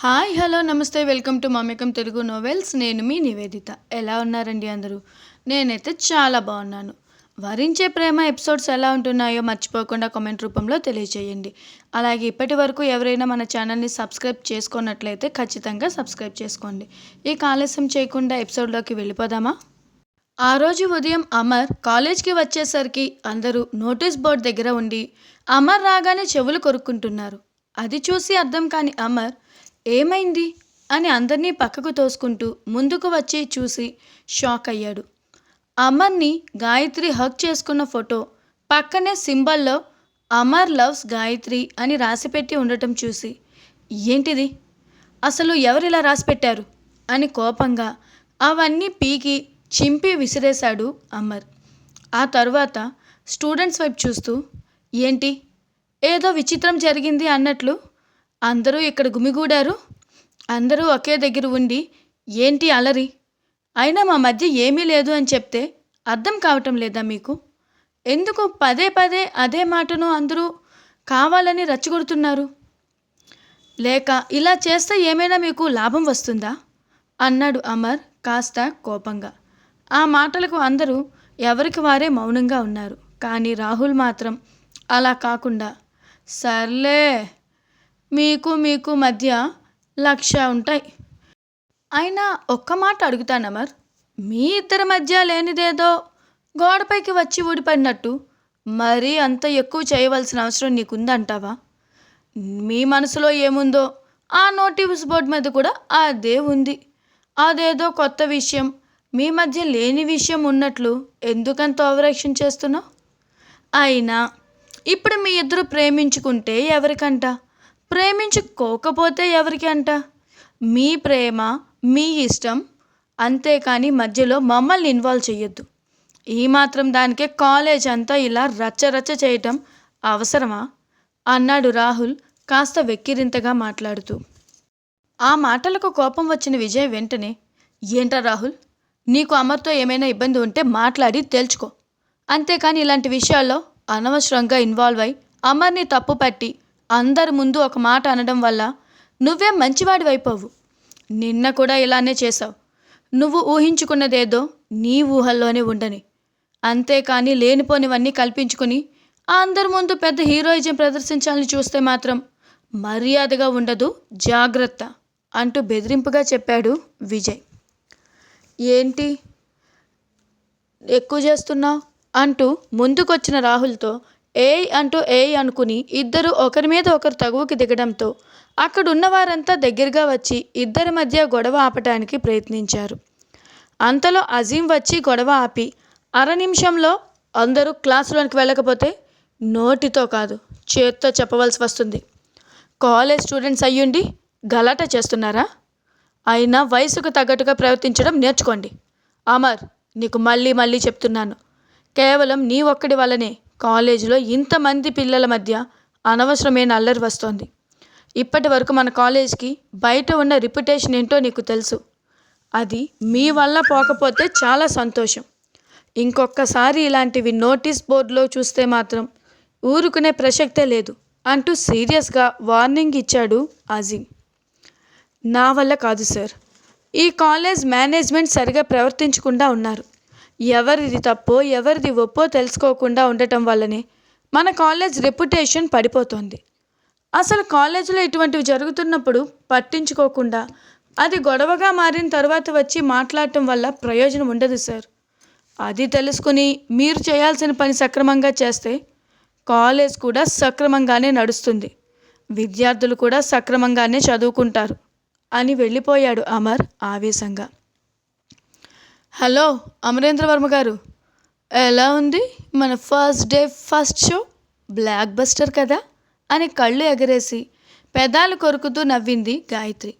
Hi hello నమస్తే welcome to Mamekam Telugu novels. నేను మీ నివేదిత. ఎలా ఉన్నారండి అందరూ? నేనైతే చాలా బాగున్నాను. వరించే ప్రేమ ఎపిసోడ్స్ ఎలా ఉంటున్నాయో మర్చిపోకుండా కామెంట్ రూపంలో తెలియజేయండి అలాగే ఇప్పటి వరకు ఎవరైనా మన ఛానల్ని సబ్స్క్రైబ్ చేసుకున్నట్లయితే ఖచ్చితంగా సబ్స్క్రైబ్ చేసుకోండి. ఈ ఆలస్యం చేయకుండా ఎపిసోడ్లోకి వెళ్ళిపోదామా? ఆ రోజు ఉదయం అమర్ కాలేజ్కి వచ్చేసరికి అందరూ నోటీస్ బోర్డ్ దగ్గర ఉండి అమర్ రాగానే చెవులు కొరుక్కుంటున్నారు. అది చూసి అర్థం కాని అమర్ ఏమైంది? అని అందరినీ పక్కకు తోసుకుంటూ ముందుకు వచ్చి చూసి షాక్ అయ్యాడు. అమర్ని గాయత్రి హక్ చేసుకున్న ఫోటో పక్కనే సింబల్లో అమర్ లవ్స్ గాయత్రి అని రాసిపెట్టి ఉండటం చూసి ఏంటిది? అసలు ఎవరిలా రాసిపెట్టారు? అని కోపంగా అవన్నీ పీకి చింపి విసిరేశాడు అమర్. ఆ తర్వాత స్టూడెంట్స్ వైపు చూస్తూ ఏంటి? ఏదో విచిత్రం జరిగింది అన్నట్లు అందరూ ఇక్కడ గుమిగూడారు? అందరూ ఒకే దగ్గర ఉండి ఏంటి అలరి? అయినా మా మధ్య ఏమీ లేదు అని చెప్తే అర్థం కావటం లేదా మీకు? ఎందుకు పదే పదే అదే మాటను అందరూ కావాలని రచ్చగొడుతున్నారు? లేక ఇలా చేస్తే ఏమైనా మీకు లాభం వస్తుందా? అన్నాడు అమర్ కాస్త కోపంగా. ఆ మాటలకు అందరూ ఎవరికి వారే మౌనంగా ఉన్నారు. కానీ రాహుల్ మాత్రం అలా కాకుండా సర్లే మీకు మీకు మధ్య లక్ష ఉంటాయి. అయినా ఒక్క మాట అడుగుతాను అమర్. మీ ఇద్దరి మధ్య లేనిదేదో గోడపైకి వచ్చి ఊడిపడినట్టు మరీ అంత ఎక్కువ చేయవలసిన అవసరం నీకుందంటావా? మీ మనసులో ఏముందో ఆ నోటీస్ బోర్డు మీద కూడా అదే ఉంది. అదేదో కొత్త విషయం. మీ మధ్య లేని విషయం ఉన్నట్లు ఎందుకంత ఓవరాక్షన్ చేస్తున్నావు? అయినా ఇప్పుడు మీ ఇద్దరు ప్రేమించుకుంటే ఎవరికంట? ప్రేమించుకోకపోతే ఎవరికి అంట మీ ప్రేమ మీ ఇష్టం అంతేకాని మధ్యలో మమ్మల్ని ఇన్వాల్వ్ చేయొద్దు ఈ మాత్రం దానికే కాలేజ్ అంతా ఇలా రచ్చరచ్చ చేయటం అవసరమా? అన్నాడు రాహుల్ కాస్త వెక్కిరింతగా మాట్లాడుతూ. ఆ మాటలకు కోపం వచ్చిన విజయ్ వెంటనే ఏంట్రా రాహుల్? నీకు అమర్తో ఏమైనా ఇబ్బంది ఉంటే మాట్లాడి తేల్చుకో. అంతేకాని ఇలాంటి విషయాల్లో అనవసరంగా ఇన్వాల్వ్ అయి అమర్ని తప్పు పట్టి అందరి ముందు ఒక మాట అనడం వల్ల నువ్వే మంచివాడివైపోవు నిన్న కూడా ఇలానే చేశావు. నువ్వు ఊహించుకున్నదేదో నీ ఊహల్లోనే ఉండని. అంతేకాని లేనిపోనివన్నీ కల్పించుకుని అందరి ముందు పెద్ద హీరోయిజం ప్రదర్శించాలని చూస్తే మాత్రం మర్యాదగా ఉండదు జాగ్రత్త అంటూ బెదిరింపుగా చెప్పాడు విజయ్. ఏంటి? ఎక్కువ చేస్తున్నావు? అంటూ ముందుకొచ్చిన రాహుల్తో ఏయ్ అంటూ ఏయ్ అనుకుని ఇద్దరు ఒకరి మీద ఒకరు తగువుకి దిగడంతో అక్కడున్న వారంతా దగ్గరగా వచ్చి ఇద్దరి మధ్య గొడవ ఆపటానికి ప్రయత్నించారు. అంతలో అజీం వచ్చి గొడవ ఆపి అర నిమిషంలో అందరూ క్లాసులోనికి వెళ్ళకపోతే నోటితో కాదు చేత్తో చెప్పవలసి వస్తుంది. కాలేజ్ స్టూడెంట్స్ అయ్యుండి గలాట చేస్తున్నారా? అయినా వయసుకు తగ్గట్టుగా ప్రవర్తించడం నేర్చుకోండి. అమర్ నీకు మళ్ళీ మళ్ళీ చెప్తున్నాను. కేవలం నీ ఒక్కడి వల్లనే కాలేజీలో ఇంతమంది పిల్లల మధ్య అనవసరమైన అల్లరి వస్తోంది. ఇప్పటి వరకు మన కాలేజ్కి బయట ఉన్న రిప్యుటేషన్ ఏంటో నీకు తెలుసు. అది మీ వల్ల పోకపోతే చాలా సంతోషం. ఇంకొకసారి ఇలాంటివి నోటీస్ బోర్డులో చూస్తే మాత్రం ఊరుకునే ప్రసక్తే లేదు అంటూ సీరియస్గా వార్నింగ్ ఇచ్చాడు అజీమ్. నా వల్ల కాదు సార్. ఈ కాలేజ్ మేనేజ్మెంట్ సరిగా ప్రవర్తించకుండా ఉన్నారు. ఎవరిది తప్పో ఎవరిది ఒప్పో తెలుసుకోకుండా ఉండటం వల్లనే మన కాలేజ్ రెప్యుటేషన్ పడిపోతుంది. అసలు కాలేజీలో ఇటువంటివి జరుగుతున్నప్పుడు పట్టించుకోకుండా అది గొడవగా మారిన తర్వాత వచ్చి మాట్లాడటం వల్ల ప్రయోజనం ఉండదు సార్. అది తెలుసుకుని మీరు చేయాల్సిన పని సక్రమంగా చేస్తే కాలేజ్ కూడా సక్రమంగానే నడుస్తుంది. విద్యార్థులు కూడా సక్రమంగానే చదువుకుంటారు. అని వెళ్ళిపోయాడు అమర్ ఆవేశంగా. హలో అమరేంద్ర వర్మ గారు. ఎలా ఉంది? మన first day first show? Blockbuster కదా? అని కళ్ళు ఎగరేసి పెదాలు కొరుకుతూ నవ్వింది గాయత్రి.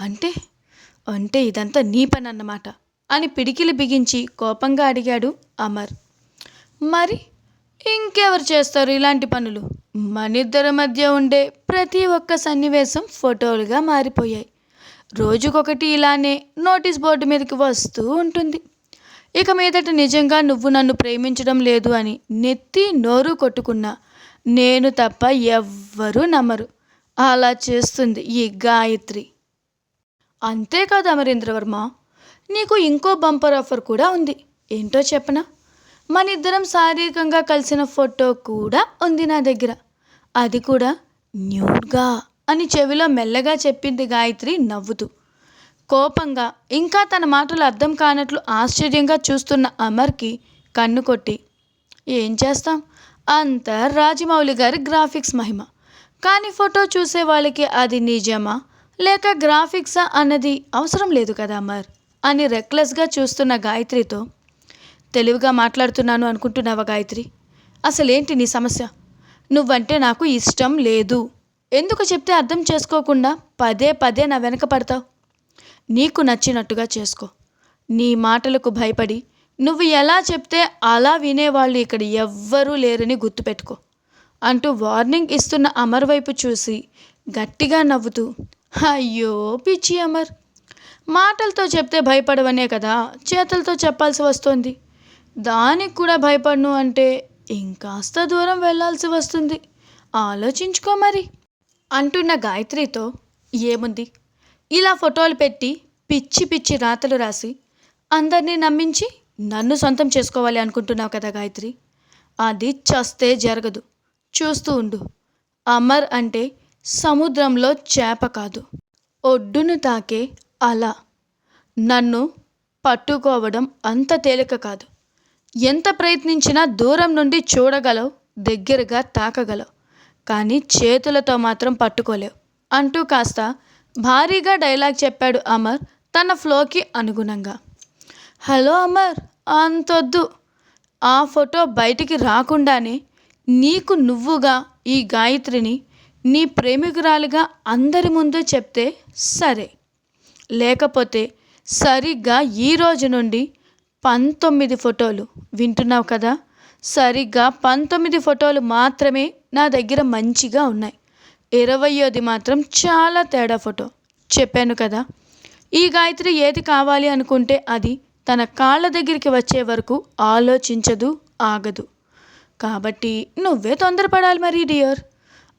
అంటే అంటే ఇదంతా నీ పని అన్నమాట అని పిడికిలి బిగించి కోపంగా అడిగాడు అమర్. మరి ఇంకెవరు చేస్తారు ఇలాంటి పనులు? మనిద్దరి మధ్య ఉండే ప్రతి ఒక్క సన్నివేశం ఫోటోలుగా మారిపోయాయి. రోజుకొకటి ఇలానే నోటీస్ బోర్డు మీదకి వస్తూ ఉంటుంది. ఇక మీదట నిజంగా నువ్వు నన్ను ప్రేమించడం లేదు అని నెత్తి నోరు కొట్టుకున్నా. నేను తప్ప ఎవ్వరూ నమ్మరు. అలా చేస్తుంది ఈ గాయత్రి. అంతేకాదు అమరేంద్రవర్మ నీకు ఇంకో బంపర్ ఆఫర్ కూడా ఉంది. ఏంటో చెప్పనా? మన ఇద్దరం శారీరకంగా కలిసిన ఫోటో కూడా ఉంది నా దగ్గర. అది కూడా న్యూడ్గా. అని చెవిలో మెల్లగా చెప్పింది గాయత్రి నవ్వుతూ. కోపంగా ఇంకా తన మాటలు అర్థం కానట్లు ఆశ్చర్యంగా చూస్తున్న అమర్కి కన్ను కొట్టి ఏం చేస్తాం? అంత రాజమౌళి గారి గ్రాఫిక్స్ మహిమ. కానీ ఫోటో చూసే వాళ్ళకి అది నిజమా? లేక గ్రాఫిక్సా అన్నది అవసరం లేదు కదా అమర్? అని రెక్లెస్గా చూస్తున్న గాయత్రితో తెలివిగా మాట్లాడుతున్నాను అనుకుంటున్నావా గాయత్రి? అసలేంటి నీ సమస్య? నువ్వంటే నాకు ఇష్టం లేదు. ఎందుకు చెప్తే అర్థం చేసుకోకుండా పదే పదే నా వెనక పడతావు? నీకు నచ్చినట్టుగా చేసుకో. నీ మాటలకు భయపడి నువ్వు ఎలా చెప్తే అలా వినేవాళ్ళు ఇక్కడ ఎవ్వరూ లేరని గుర్తుపెట్టుకో. అంటూ వార్నింగ్ ఇస్తున్న అమర్ వైపు చూసి గట్టిగా నవ్వుతూ అయ్యో పిచ్చి అమర్! మాటలతో చెప్తే భయపడవనే కదా చేతులతో చెప్పాల్సి వస్తుంది. దానికి కూడా భయపడను అంటే ఇంకాస్త దూరం వెళ్ళాల్సి వస్తుంది. ఆలోచించుకో మరి. అంటున్న గాయత్రితో ఏముంది? ఇలా ఫోటోలు పెట్టి పిచ్చి పిచ్చి రాతలు రాసి అందరినీ నమ్మించి నన్ను సొంతం చేసుకోవాలి అనుకుంటున్నావు కదా గాయత్రి? అది చస్తే జరగదు. చూస్తూ ఉండు. అమర్ అంటే సముద్రంలో చేప కాదు. ఒడ్డును తాకే అల. నన్ను పట్టుకోవడం అంత తేలిక కాదు. ఎంత ప్రయత్నించినా దూరం నుండి చూడగలవు దగ్గరగా తాకగలవు. కానీ చేతులతో మాత్రం పట్టుకోలేవు. అంటూ కాస్త భారీగా డైలాగ్ చెప్పాడు అమర్ తన ఫ్లోకి అనుగుణంగా. హలో అమర్ అంతొద్దు. ఆ ఫోటో బయటికి రాకుండానే నీకు నువ్వుగా ఈ గాయత్రిని నీ ప్రేమికురాలుగా అందరి ముందు చెప్తే సరే. లేకపోతే సరిగ్గా ఈ రోజు నుండి పంతొమ్మిది ఫోటోలు వింటున్నావు కదా? సరిగ్గా పంతొమ్మిది ఫోటోలు మాత్రమే నా దగ్గర మంచిగా ఉన్నాయి. ఇరవయోది మాత్రం చాలా తేడా ఫోటో. చెప్పాను కదా. ఈ గాయత్రి ఏది కావాలి అనుకుంటే అది తన కాళ్ళ దగ్గరికి వచ్చే వరకు ఆలోచించదు ఆగదు. కాబట్టి నువ్వే తొందరపడాలి మరి డియర్.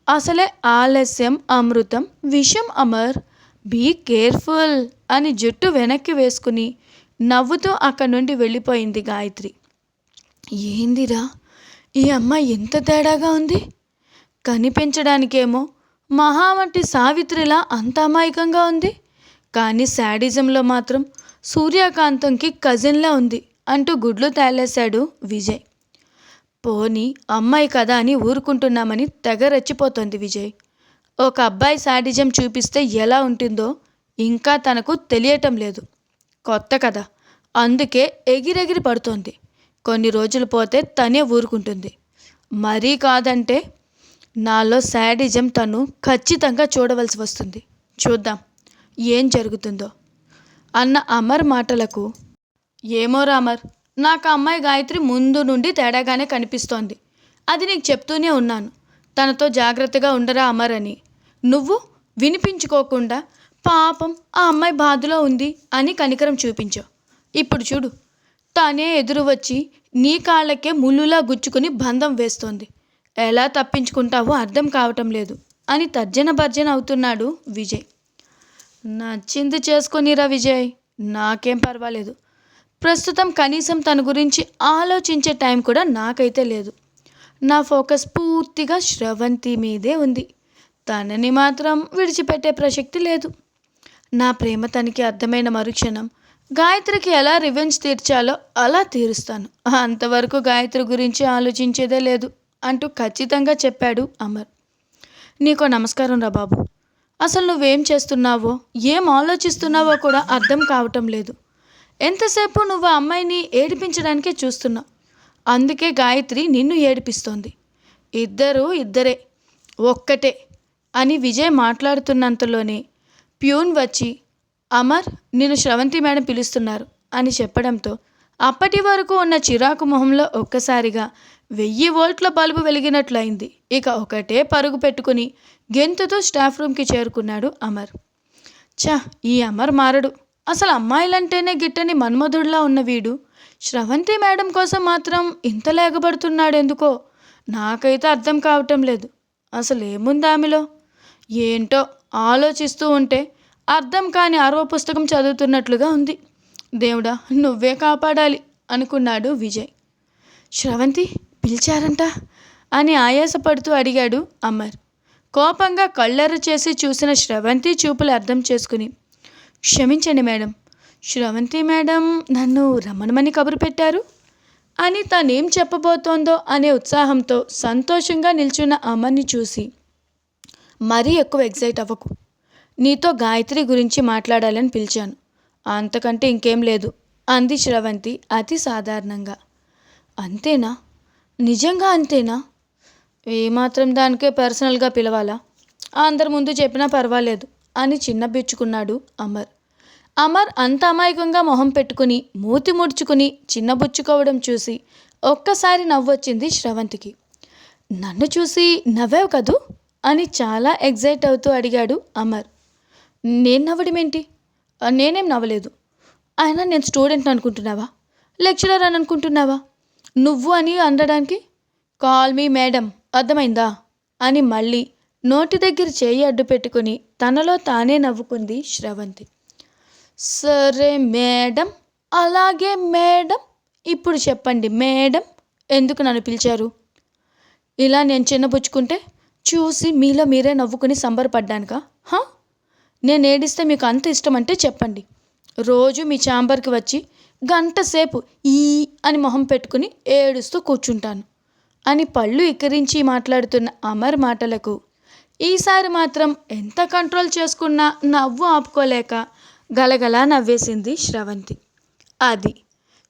అసలే ఆలస్యం అమృతం విషం అమర్. బీ కేర్ఫుల్ అని జుట్టు వెనక్కి వేసుకుని నవ్వుతూ అక్కడి నుండి వెళ్ళిపోయింది గాయత్రి. ఏందిరా? ఈ అమ్మాయి ఎంత తేడాగా ఉంది? కనిపించడానికేమో మహా వంటి సావిత్రిలా అంత అమాయకంగా ఉంది. కానీ శాడిజంలో మాత్రం సూర్యకాంతంకి కజిన్లా ఉంది అంటూ గుడ్లు తేలేశాడు విజయ్. పోని అమ్మాయి కదా అని ఊరుకుంటున్నామని తెగ రెచ్చిపోతోంది విజయ్. ఒక అబ్బాయి శాడిజం చూపిస్తే ఎలా ఉంటుందో ఇంకా తనకు తెలియటం లేదు. కొత్త కదా అందుకే ఎగిరెగిరి పడుతోంది. కొన్ని రోజులు పోతే తనే ఊరుకుంటుంది. మరీ కాదంటే నాలో శాడిజం తను ఖచ్చితంగా చూడవలసి వస్తుంది. చూద్దాం ఏం జరుగుతుందో. అన్న అమర్ మాటలకు ఏమో రామర్ నాకు అమ్మాయి గాయత్రి ముందు నుండి తేడాగానే కనిపిస్తోంది. అది నీకు చెప్తూనే ఉన్నాను. తనతో జాగ్రత్తగా ఉండరా అమర్ అని. నువ్వు వినిపించుకోకుండా పాపం ఆ అమ్మాయి బాధలో ఉంది అని కనికరం చూపించావు. ఇప్పుడు చూడు. తానే ఎదురు వచ్చి నీ కాళ్ళకే ముళ్ళులా గుచ్చుకుని బంధం వేస్తోంది. ఎలా తప్పించుకుంటావో అర్థం కావటం లేదు అని తర్జన భర్జన అవుతున్నాడు విజయ్. నచ్చింది చేసుకొనిరా విజయ్. నాకేం పర్వాలేదు. ప్రస్తుతం కనీసం తన గురించి ఆలోచించే టైం కూడా నాకైతే లేదు. నా ఫోకస్ పూర్తిగా శ్రవంతి మీదే ఉంది. తనని మాత్రం విడిచిపెట్టే ప్రసక్తి లేదు. నా ప్రేమ తనకి అర్థమైన మరుక్షణం గాయత్రికి ఎలా రివెంజ్ తీర్చాలో అలా తీరుస్తాను. అంతవరకు గాయత్రి గురించి ఆలోచించేదే లేదు అంటూ ఖచ్చితంగా చెప్పాడు అమర్. నీకో నమస్కారం రా బాబు. అసలు నువ్వేం చేస్తున్నావో ఏం ఆలోచిస్తున్నావో కూడా అర్థం కావటం లేదు. ఎంతసేపు నువ్వు అమ్మాయిని ఏడిపించడానికే చూస్తున్నావు అందుకే గాయత్రి నిన్ను ఏడిపిస్తోంది. ఇద్దరు ఇద్దరే ఒక్కటే అని విజయ్ మాట్లాడుతున్నంతలోనే ప్యూన్ వచ్చి అమర్ నేను శ్రవంతి మేడం పిలుస్తున్నారు అని చెప్పడంతో అప్పటి వరకు ఉన్న చిరాకు మొహంలో ఒక్కసారిగా వెయ్యి వోల్ట్ల బల్బు వెలిగినట్లయింది. ఇక ఒకటే పరుగు పెట్టుకుని గెంతుతో స్టాఫ్ రూమ్కి చేరుకున్నాడు అమర్. ఛ ఈ అమర్ మారడు. అసలు అమ్మాయిలంటేనే గిట్టని మన్మధుడిలా ఉన్న వీడు. శ్రవంతి మేడం కోసం మాత్రం ఇంత లేగబడుతున్నాడెందుకో నాకైతే అర్థం కావటం లేదు. అసలు ఏముంది ఆమెలో? ఏంటో ఆలోచిస్తూ ఉంటే అర్థం కాని ఆరవ పుస్తకం చదువుతున్నట్లుగా ఉంది. దేవుడా నువ్వే కాపాడాలి అనుకున్నాడు విజయ్. శ్రవంతి పిలిచారంట అని ఆయాసపడుతూ అడిగాడు అమర్. కోపంగా కళ్ళెర్ర చేసి చూసిన శ్రవంతి చూపులు అర్థం చేసుకుని క్షమించండి మేడం. శ్రవంతి మేడం నన్ను రమ్మనమని కబురు పెట్టారు అని తానేం చెప్పబోతోందో అనే ఉత్సాహంతో సంతోషంగా నిల్చున్న అమర్ని చూసి మరీ ఎక్కువ ఎగ్జైట్ అవ్వకు. నీతో గాయత్రి గురించి మాట్లాడాలని పిలిచాను. అంతకంటే ఇంకేం లేదు అంది శ్రవంతి అతి సాధారణంగా. అంతేనా? నిజంగా అంతేనా? ఏమాత్రం దానికే పర్సనల్గా పిలవాలా? అందరి ముందు చెప్పినా పర్వాలేదు అని చిన్నబిచ్చుకున్నాడు అమర్. అమర్ అంత అమాయకంగా మొహం పెట్టుకుని మూతి ముడుచుకుని చిన్నబుచ్చుకోవడం చూసి ఒక్కసారి నవ్వొచ్చింది శ్రవంతికి. నన్ను చూసి నవ్వావు కదూ? అని చాలా ఎగ్జైట్ అవుతూ అడిగాడు అమర్. నేను నవ్వడం ఏంటి? నేనేం నవ్వలేదు. అయినా నేను స్టూడెంట్ అనుకుంటున్నావా? లెక్చరర్ అని అనుకుంటున్నావా? నువ్వు అని అనడానికి? కాల్ మీ మేడం అర్థమైందా? అని మళ్ళీ నోటి దగ్గర చేయి అడ్డు పెట్టుకుని తనలో తానే నవ్వుకుంది శ్రవంతి. సరే మేడం అలాగే మేడం ఇప్పుడు చెప్పండి మేడం ఎందుకు నన్ను పిలిచారు? ఇలా నేను చిన్నపుచ్చుకుంటే చూసి మీలో మీరే నవ్వుకుని సంబరపడ్డానుక హా? నేను ఏడిస్తే మీకు అంత ఇష్టం అంటే చెప్పండి. రోజు మీ ఛాంబర్కి వచ్చి గంట సేపు ఈ అని మొహం పెట్టుకుని ఏడుస్తూ కూర్చుంటాను. అని పళ్ళు ఇక్కరించి మాట్లాడుతున్న అమర్ మాటలకు ఈసారి మాత్రం ఎంత కంట్రోల్ చేసుకున్నా నవ్వు ఆపుకోలేక గలగలా నవ్వేసింది శ్రవంతి. అది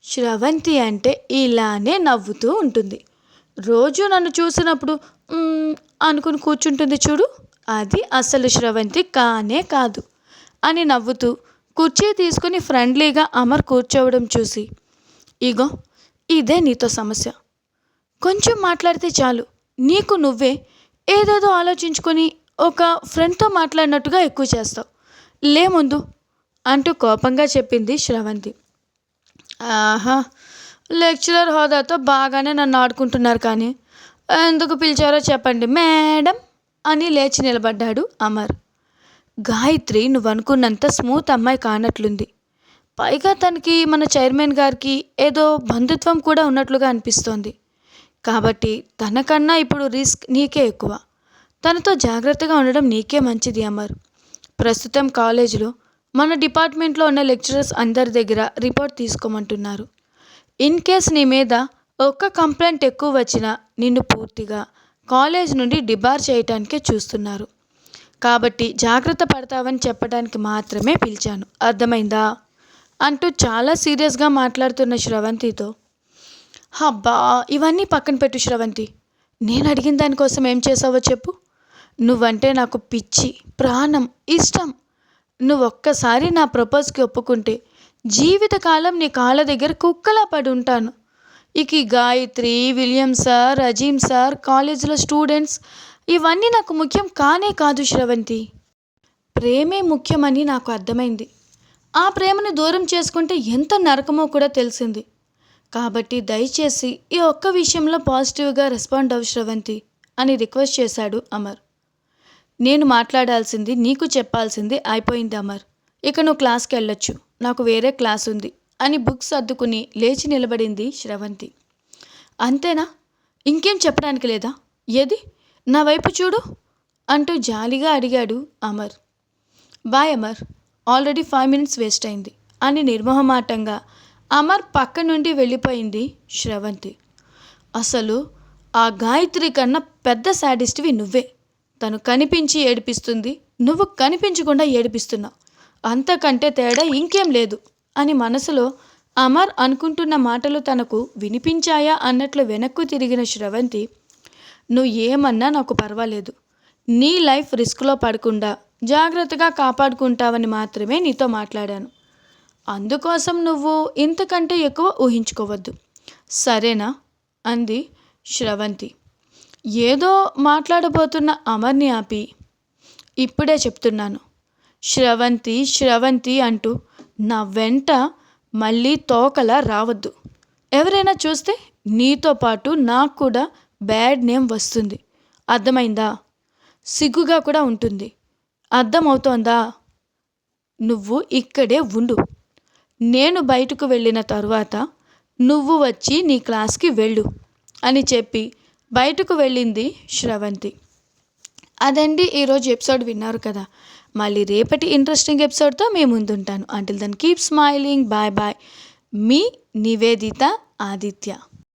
శ్రవంతి అంటే ఇలానే నవ్వుతూ ఉంటుంది. రోజు నన్ను చూసినప్పుడు అనుకుని కూర్చుంటుంది చూడు. అది అసలు శ్రవంతి కానే కాదు అని నవ్వుతూ కుర్చీ తీసుకుని ఫ్రెండ్లీగా అమర్ కూర్చోవడం చూసి ఇగో ఇదే నీతో సమస్య. కొంచెం మాట్లాడితే చాలు. నీకు నువ్వే ఏదేదో ఆలోచించుకొని ఒక ఫ్రెండ్తో మాట్లాడినట్టుగా ఎక్కువ చేస్తావు. లే ముందు అంటూ కోపంగా చెప్పింది శ్రవంతి. ఆహా లెక్చరర్ హోదాతో బాగానే నన్ను ఆడుకుంటున్నారు కానీ ఎందుకు పిలిచారో చెప్పండి మేడం. అని లేచి నిలబడ్డాడు అమర్. గాయత్రి నువ్వు అనుకున్నంత స్మూత్ అమ్మాయి కానట్లుంది. పైగా తనకి మన చైర్మన్ గారికి ఏదో బంధుత్వం కూడా ఉన్నట్లుగా అనిపిస్తోంది. కాబట్టి తనకన్నా ఇప్పుడు రిస్క్ నీకే ఎక్కువ. తనతో జాగ్రత్తగా ఉండడం నీకే మంచిది అమర్. ప్రస్తుతం కాలేజీలో మన డిపార్ట్మెంట్లో ఉన్న లెక్చరర్స్ అందరి దగ్గర రిపోర్ట్ తీసుకోమంటున్నారు. ఇన్ కేస్ నీ మీద ఒక్క కంప్లైంట్ ఎక్కువ వచ్చినా నిన్ను పూర్తిగా కాలేజ్ నుండి డిబార్ చేయటానికే చూస్తున్నారు. కాబట్టి జాగ్రత్త పడతావని చెప్పడానికి మాత్రమే పిలిచాను. అర్థమైందా? అంటూ చాలా సీరియస్గా మాట్లాడుతున్న శ్రవంతితో. హబ్బా ఇవన్నీ పక్కన పెట్టు శ్రవంతి. నేను అడిగిన దానికోసం ఏం చేసావో చెప్పు. నువ్వంటే నాకు పిచ్చి ప్రాణం ఇష్టం. నువ్వు ఒక్కసారి నా ప్రపోజ్కి ఒప్పుకుంటే జీవితకాలం నీ కాళ్ళ దగ్గర కుక్కలా పడి ఉంటాను ఇక ఈ Gayatri William sir Azeem sir కాలేజీలో స్టూడెంట్స్ ఇవన్నీ నాకు ముఖ్యం కానే కాదు శ్రవంతి. ప్రేమే ముఖ్యమని నాకు అర్థమైంది. ఆ ప్రేమను దూరం చేసుకుంటే ఎంత నరకమో కూడా తెలిసింది. కాబట్టి దయచేసి ఈ ఒక్క విషయంలో పాజిటివ్గా రెస్పాండ్ అవ్వు శ్రవంతి అని రిక్వెస్ట్ చేశాడు అమర్. నేను మాట్లాడాల్సింది నీకు చెప్పాల్సింది అయిపోయింది అమర్. ఇక నువ్వు క్లాస్కి వెళ్ళొచ్చు. నాకు వేరే క్లాస్ ఉంది అని బుక్స్ అద్దుకుని లేచి నిలబడింది శ్రవంతి. అంతేనా? ఇంకేం చెప్పడానికి లేదా? ఏది? నా వైపు చూడు అంటూ జాలిగా అడిగాడు Amar. Bye Amar already five minutes waste అయింది అని నిర్మోహమాటంగా అమర్ పక్క నుండి వెళ్ళిపోయింది శ్రవంతి. అసలు ఆ గాయత్రి కన్నా పెద్ద శాడిస్ట్వి నువ్వే. తను కనిపించి ఏడిపిస్తుంది నువ్వు కనిపించకుండా ఏడిపిస్తున్నావు అంతకంటే తేడా ఇంకేం లేదు. అని మనసులో అమర్ అనుకుంటున్న మాటలు తనకు వినిపించాయా అన్నట్లు వెనక్కు తిరిగిన శ్రవంతి నువ్వు ఏమన్నా నాకు పర్వాలేదు. నీ లైఫ్ రిస్క్లో పడకుండా జాగ్రత్తగా కాపాడుకుంటావని మాత్రమే నీతో మాట్లాడాను. అందుకోసం నువ్వు ఇంతకంటే ఎక్కువ ఊహించుకోవద్దు. సరేనా అంది శ్రవంతి. ఏదో మాట్లాడబోతున్న అమర్ని ఆపి ఇప్పుడే చెప్తున్నాను. శ్రవంతి శ్రవంతి అంటూ నా వెంట మళ్ళీ తోకలా రావద్దు. ఎవరైనా చూస్తే నీతో పాటు నాకు కూడా బ్యాడ్ నేమ్ వస్తుంది. అర్థమైందా? సిగ్గుగా కూడా ఉంటుంది. అర్థమవుతోందా? నువ్వు ఇక్కడే ఉండు. నేను బయటకు వెళ్ళిన తర్వాత నువ్వు వచ్చి నీ క్లాస్కి వెళ్ళు అని చెప్పి బయటకు వెళ్ళింది శ్రవంతి. అదండి ఈరోజు ఎపిసోడ్ విన్నారు కదా. మళ్ళీ రేపటి ఇంట్రెస్టింగ్ ఎపిసోడ్తో మేము ముందుంటాను. Until then keep smiling bye bye మీ నివేదిత ఆదిత్య.